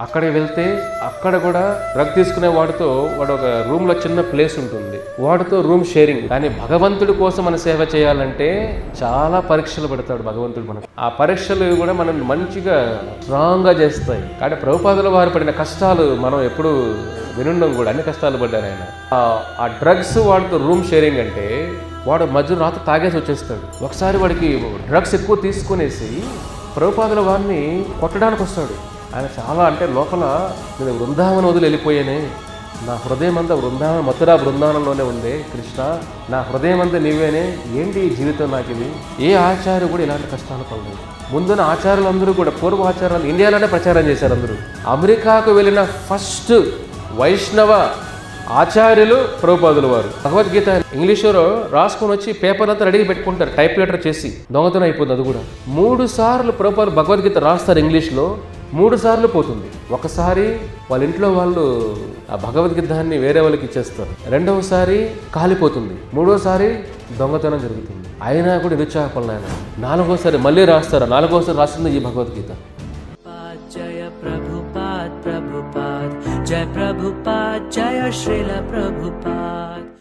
అక్కడికి వెళ్తే అక్కడ కూడా డ్రగ్ తీసుకునే వాడితో వాడు ఒక రూమ్లో చిన్న ప్లేస్ ఉంటుంది. వాడితో రూమ్ షేరింగ్. కానీ భగవంతుడి కోసం మన సేవ చేయాలంటే చాలా పరీక్షలు పెడతాడు భగవంతుడు మనకు. ఆ పరీక్షలు కూడా మనం మంచిగా స్ట్రాంగ్గా చేస్తాయి. కానీ ప్రభుపాదుల వారు పడిన కష్టాలు మనం ఎప్పుడు వినుండం కూడా. అన్ని కష్టాలు పడ్డారు ఆయన. ఆ- డ్రగ్స్ వాడితో రూమ్ షేరింగ్ అంటే వాడు మధ్య రాత్రి తాగేసి వచ్చేస్తాడు. ఒకసారి వాడికి డ్రగ్స్ ఎక్కువ తీసుకునేసి ప్రభుపాదుల వారిని కొట్టడానికి వస్తాడు. ఆయన చాలా అంటే లోపల నేను బృందావనం వదిలి వెళ్ళిపోయానే. నా హృదయం అంతా బృందావన మథురా బృందావనంలోనే ఉంది కృష్ణ. నా హృదయం అంతా నీవేనే. ఏంటి జీవితం నాకు ఇది ఏ ఆచార్య కూడా ఇలాంటి కష్టాలు పడలేదు. ముందున్న ఆచారాలందరూ కూడా పూర్వ ఆచారాలు ఇండియాలోనే ప్రచారం చేశారు అందరూ. అమెరికాకు వెళ్ళిన ఫస్ట్ వైష్ణవ ఆచార్యులు ప్రభుపాదులు వారు. భగవద్గీత ఇంగ్లీషులో రాసుకొని వచ్చి పేపర్ అంతా రెడీ పెట్టుకుంటారు టైప్ లెటర్ చేసి. దొంగతనం అయిపోతుంది అది కూడా. మూడు సార్లు ప్రభుపాదులు భగవద్గీత రాస్తారు ఇంగ్లీష్లో. మూడు సార్లు పోతుంది. ఒకసారి వాళ్ళ ఇంట్లో వాళ్ళు ఆ భగవద్గీతాన్ని వేరే వాళ్ళకి ఇచ్చేస్తారు. రెండవసారి కాలిపోతుంది. మూడోసారి దొంగతనం జరుగుతుంది. అయినా కూడా నిరుత్సాహపడిన ఆయన నాలుగోసారి మళ్ళీ రాస్తారు? నాలుగోసారి రాస్తుంది ఈ భగవద్గీత. జయ ప్రభుపాద్ ప్రభుపాద్ జయ ప్రభుపాద్ జయ శ్రీల ప్రభుపాద్